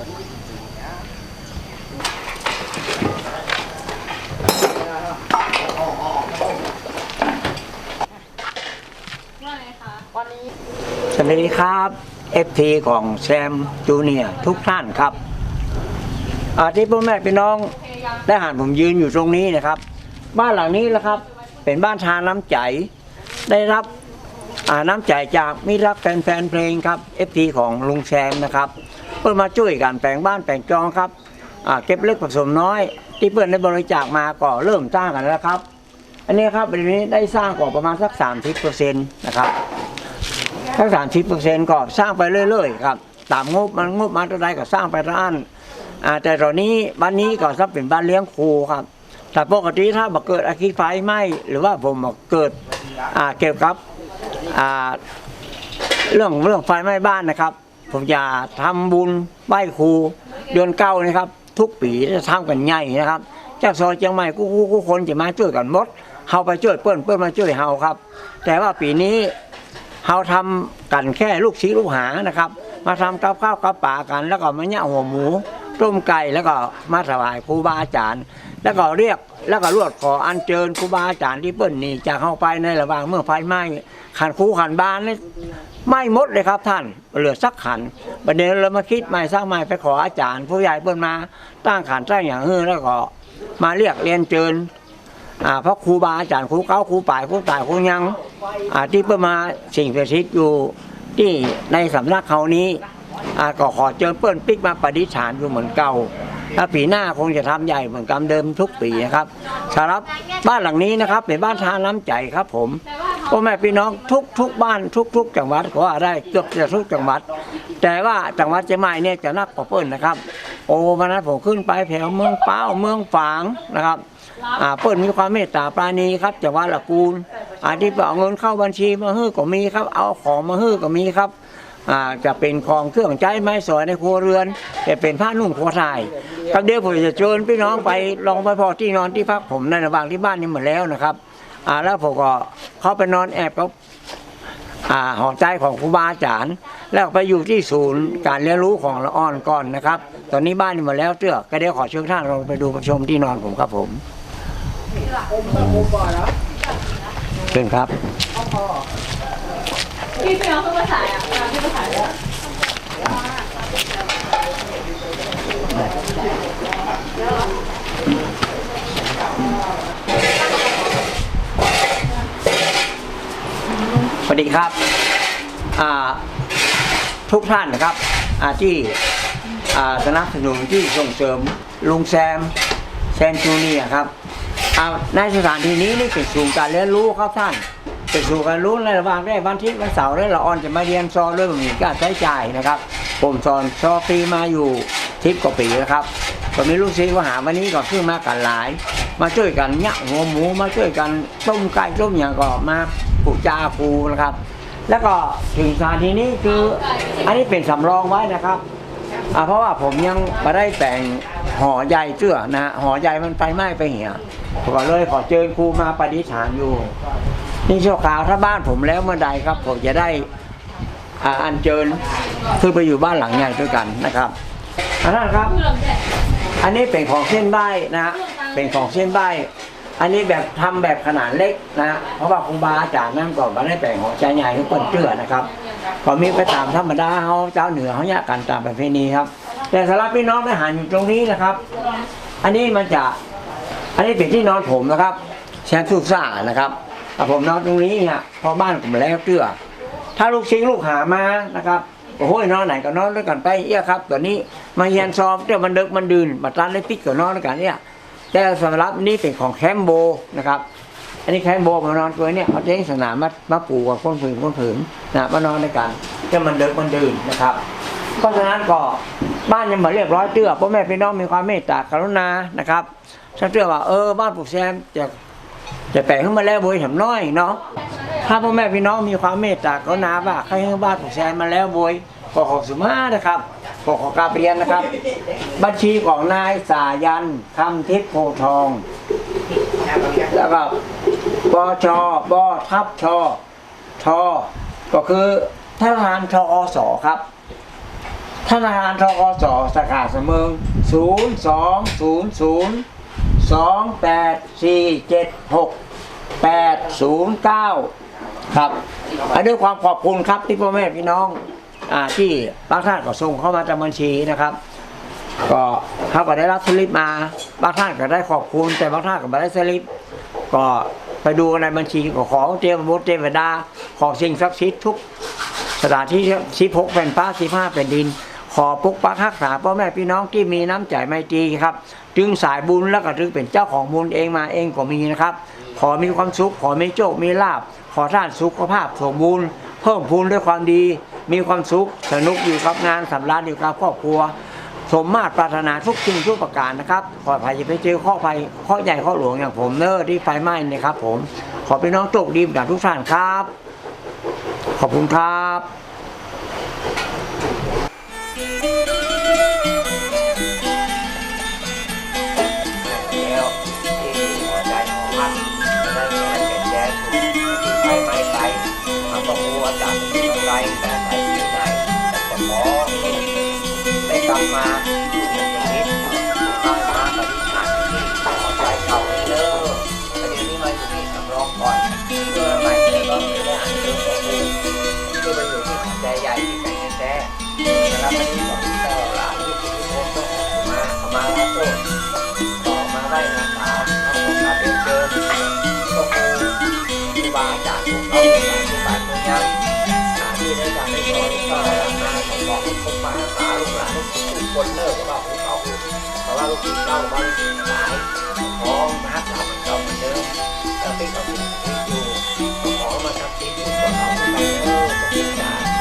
สวัสดีครับ FT ของแซมจูเนียทุกท่านครับอาที่พ่อแม่พี่น้องได้หันผมยืนอยู่ตรงนี้นะครับ บ้านหลังนี้แหละครับ เป็นบ้านทานน้ำใจ ได้รับน้ำใจจากมิตรรักแฟนๆเพลงครับ FT ของลุงแซมนะครับ เพื่อมาช่วยกันแปลงบ้านแปลงจองครับเก็บเล็กผสมน้อย ที่เพื่อนได้บริจาคมาก็เริ่มสร้างกันแล้วครับ อันนี้ครับวันนี้ได้สร้างกว่าประมาณสัก30%นต์นะครับทั้งสามสิบเปอร์เซ็นต์ก็สร้างไปเรื่อยๆครับตามงบมันงบมาเท่าไรก็สร้างไปเท่านั้นแต่ตอนนี้บ้านนี้ก็ซับเป็นบ้านเลี้ยงครูครับแต่ปกติถ้าบัเกิดอาคีไฟไหม้หรือว่าผมบัเกิดเกี่ยวกับเรื่องเรื่องไฟไหม้บ้านนะครับ ผมจะทำบุญไหว้ครูเดือนเก้านะครับ ทุกปีจะทำกันใหญ่นะครับจากซอยเชียงใหม่กู้กู้กู้คนจะมาช่วยกันหมดเฮาไปช่วยเปิ้นเปิ้นมาช่วยเฮาครับ แต่ว่าปีนี้เราทำกันแค่ลูกชิ้นลูกหานะครับ มาทำกับข้าวกับป่ากัน แล้วก็มาเนี่ยหัวหมูต้มไก่แล้วก็มาถวายครูบาอาจารย์ แล้วก็เรียกแล้วก็รวดขออัญเชิญครูบาอาจารย์ที่เปิ้นนี่จากเข้าไปในระหว่างเมื่อไฟไหม้ขันครูขันบ้านนี่ ไม้หมดเลยครับท่านเหลือสักขันประเด็นเรามาคิดใหม่สร้างใหม่ไปขออาจารย์ผู้ใหญ่เปิ้นมาตั้งขันสร้างอย่างฮือแล้วก็มาเรียกเรียนเชิญอ่าเพราะครูบาอาจารย์ครูเก้าครูป่ายครูตายครูยังที่เพื่อมาสิ่งประสิทธิ์อยู่ที่ในสำนักเขานี้ก็ขอเจอเปิ้นปิกมาประดิษฐานอยู่เหมือนเก่า ถ้าปีหน้าคงจะทำใหญ่เหมือนกันเดิมทุกปีนะครับสำหรับบ้านหลังนี้นะครับเป็นบ้านทานน้ำใจครับผมแต่ว่าพ่อแม่พี่น้องทุกทุกบ้านทุกทุกจังหวัดก็ได้เกือบจะทุกจังหวัด แต่ว่าจังหวัดเชียงใหม่เนี่ยจะนักกว่าเปิ้ลนะครับ โอ้วันนั้นผมขึ้นไปแถวเมืองเป้าเมืองฝางนะครับอ่าเปิ้ลมีความเมตตาปราณีครับจากวัดละกูลอาที่เอาเงินเข้าบัญชีมาฮื้อก็มีครับ เอาของมาฮื้อก็มีครับ อ่าจะเป็นของเครื่องใช้ไม้สอยในครัวเรือนจะเป็นผ้านุ่งครัวไทยครับเดี๋ยวผมจะเชิญพี่น้องไปลองไปพอที่นอนที่พักผมในระหว่างที่บ้านนี้หมดแล้วนะครับอ่าแล้วผมก็เข้าไปนอนแอบกับอ่าหอใจของครูบาอาจารย์ แล้วไปอยู่ที่ศูนย์การเรียนรู้ของละอ่อนก่อนนะครับ ตอนนี้บ้านนี้หมดแล้วเตื้อก็เดี๋ยวขอเชิญท่านลองไปดูประชมที่นอนผมครับผมเชิญครับ พี่พี่น้องเพิ่งมาถ่ายอะพี่มาถ่ายอะสวัสดีครับทุกท่านนะครับที่สนับสนุนที่ส่งเสริมลุงแซมแซมจูเนียครับในสถานที่นี้นี่เป็นศูนย์การเรียนรู้ครับท่าน เป็นศูนย์การรู้ในระหว่างได้วันทิตย์วันเสาร์และละออนจะมาเรียนซอด้วยแบบนี้ก็ใช้จ่ายนะครับ ผมสอนซอฟรีมาอยู่ทิปกว่าปีแล้วครับก็มีลูกศิษย์มาหาวันนี้ก็ขึ้นมากันหลาย มาช่วยกันเนี่ยหัวหมูมาช่วยกันต้มไก่ต้มอย่างก็มาปลูกจาปูนะครับ แล้วก็ถึงสถานที่นี้คืออันนี้เป็นสำรองไว้นะครับเพราะว่าผมยังไม่ได้แต่งห่อใยเสื้อนะห่อใยมันไฟไหม้ไปเหี่ยผมก็เลยขอเชิญครูมาปฏิฐานอยู่ นี่ชั่วคราวถ้าบ้านผมแล้วเมื่อใดครับ ผมจะได้อ่าอัญเชิญขึ้นไปอยู่บ้านหลังใหญ่ด้วยกันนะครับท่านครับ อันนี้เป็นของเส้นใบนะฮะเป็นของเส้นใบอันนี้แบบทำแบบขนาดเล็กนะฮะเพราะว่าครูบาอาจารย์นั่นก่อนมาได้แบ่งของใจใหญ่ทุกคนเชื่อนะครับก็มีไปตามธรรมดาเขาเจ้าเหนือเขาเนี่ยกันตามประเพณีครับ แต่สำหรับพี่น้องทหารอยู่ตรงนี้นะครับ อันนี้มันจะ อันนี้เป็นที่นอนผมนะครับแชมสุกซ่านะครับ อะผมนอนตรงนี้เนี่ยพอบ้านผมแล้วเชื่อถ้าลูกชิงลูกหามานะครับโอ้โหนอนไหนก็นอนด้วยกันไปเอี้ยครับตัวนี้มาเฮียนซอมเดี๋ยวมันเดึกมันดื่นมาตันได้ปิดก็นอนด้วยกันเนี่ยแต่สำหรับนี่เป็นของแคมโบนะครับ อันนี้แคมโบมานอนตัวเนี่ยเอาเจ้งสนามมามาปูกับคนผืนคนผืนนะมานอนด้วยกันเดี๋ยวมันเดึกมันดื่นนะครับเพราะฉะนั้นก็บ้านยังมาเรียบร้อยเตื้อพ่อแม่พี่น้องมีความเมตตากรุณานะครับฉันเชื่อว่าเออบ้านปลูกแซมจะ จะแปลงขึ้นมาแล้วบวยแถมน้อยเนาะถ้าพ่อแม่พี่น้องมีความเมตตากรุณาว่าใครให้บ้านผูกแซนมาแล้วบวยขอขอบสุมานะครับขอขอกราบเรียนนะครับ บัญชีของนายสายันคำทิพย์โพทอง แล้วก็บชบทับชทก็คือทหาคารชอสครับธนาคารทกสสาขาเสมิง0 2 0 0 2 8 4 7 6 8 0 9ครับอันด้วยความขอบคุณครับที่พ่อแม่พี่น้องอาที่บางท่านก็ส่งเข้ามาจากบัญชีนะครับ ก็เขาก็ได้รับสลิปมา บางท่านก็ได้ขอบคุณ แต่บางท่านก็ไม่ได้สลิป ก็ไปดูในบัญชีก็ขอเทวบุตรเทวดา ขอสิ่งศักดิ์สิทธิ์ทุกสถานที่สิบหกแผ่นฟ้าสิบห้าแผ่นดิน ขอปกปักรักษาพ่อแม่พี่น้องที่มีน้ำใจไมตรีครับจึงสายบุญแล้วก็จึงเป็นเจ้าของบุญเองมาเองก็มีนะครับ ขอมีความสุข ขอมีโชค มีลาบ ขอท่านสุขภาพสมบูรณ์ เพิ่มพูนด้วยความดี มีความสุข สนุกอยู่กับงานสำราญอยู่กับครอบครัว สมมาตรปรารถนาทุกสิ่งทุกประการนะครับ ขอภัยจะไปเจอข้อภัยข้อใหญ่ข้อหลวงอย่างผมเนอร์ที่ไฟไหม้นี่ครับ ผม ขอพี่น้องโชคดีกับทุกท่านครับ ขอบคุณครับ คือมันอยู่ที่หัวใจใหญ่ที่ใจแท้ๆนะครับวันนี้ผมก็ลาที่ที่โพสต์ต้องออกมาเอามาแล้วโทษต่อมาได้นาสาเอาผมมาเป็นเชิญก็คือครูบาอาจารย์ของเราเป็นครูบาเมืองยังหาที่ได้การได้สอนก็หลังมาของบอกครูบาอาจาลูกหลานทุกคนเลิกว่าภูเขาเพราะว่าลูกศิษย์เก้าบ้านหลายของมาสามเก่าเหมือนเดิมแล้วที่เขาเป็นชีวิตอยู่ มาทำชีวิตของเรา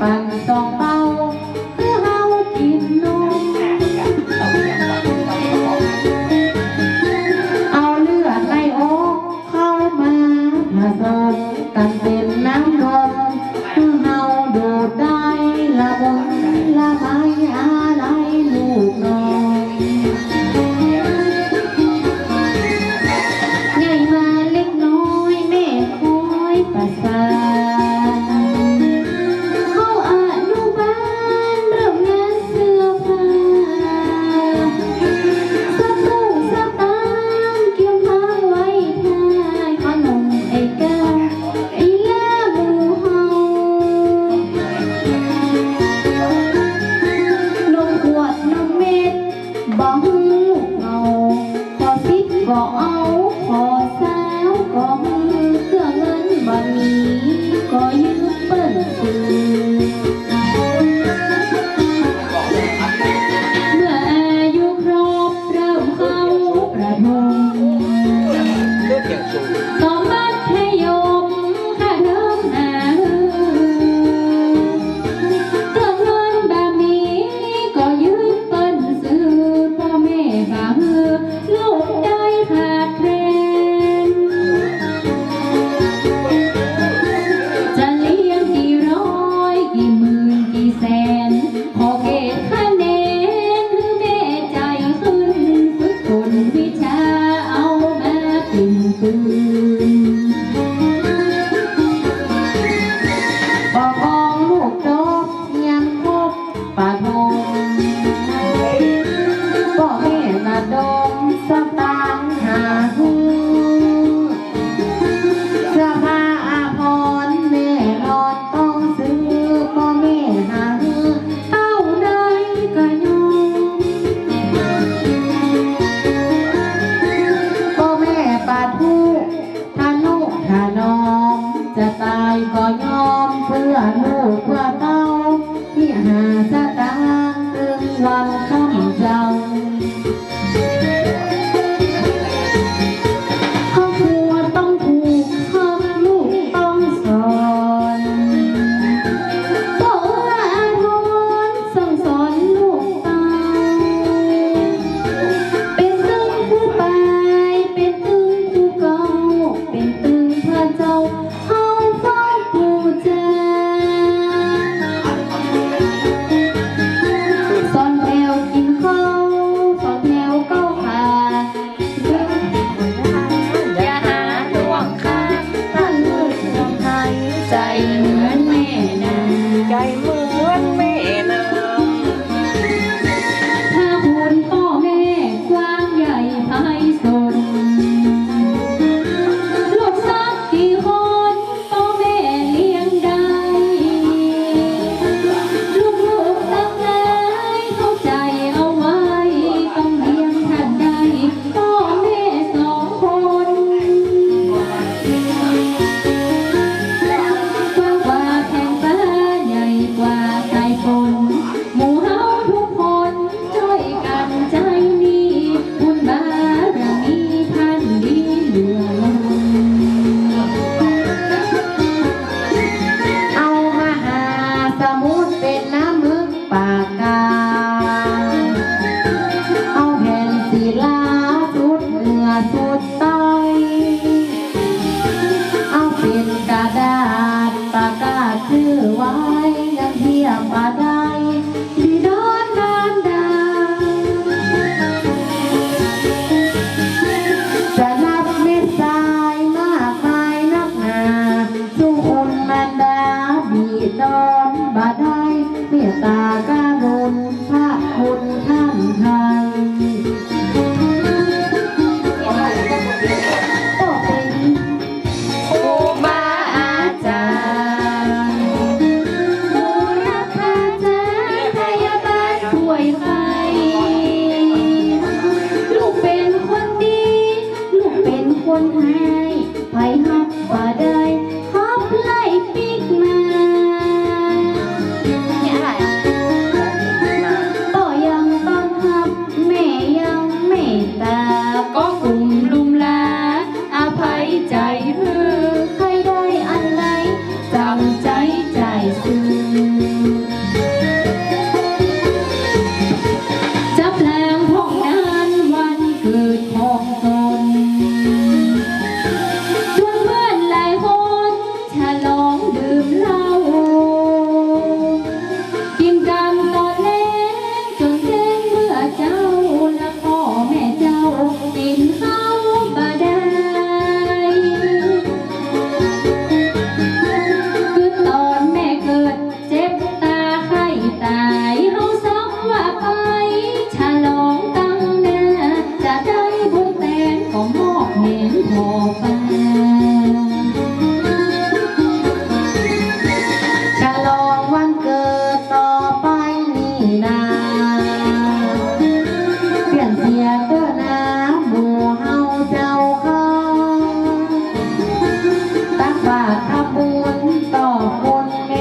ปันสองปัน ม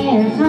ค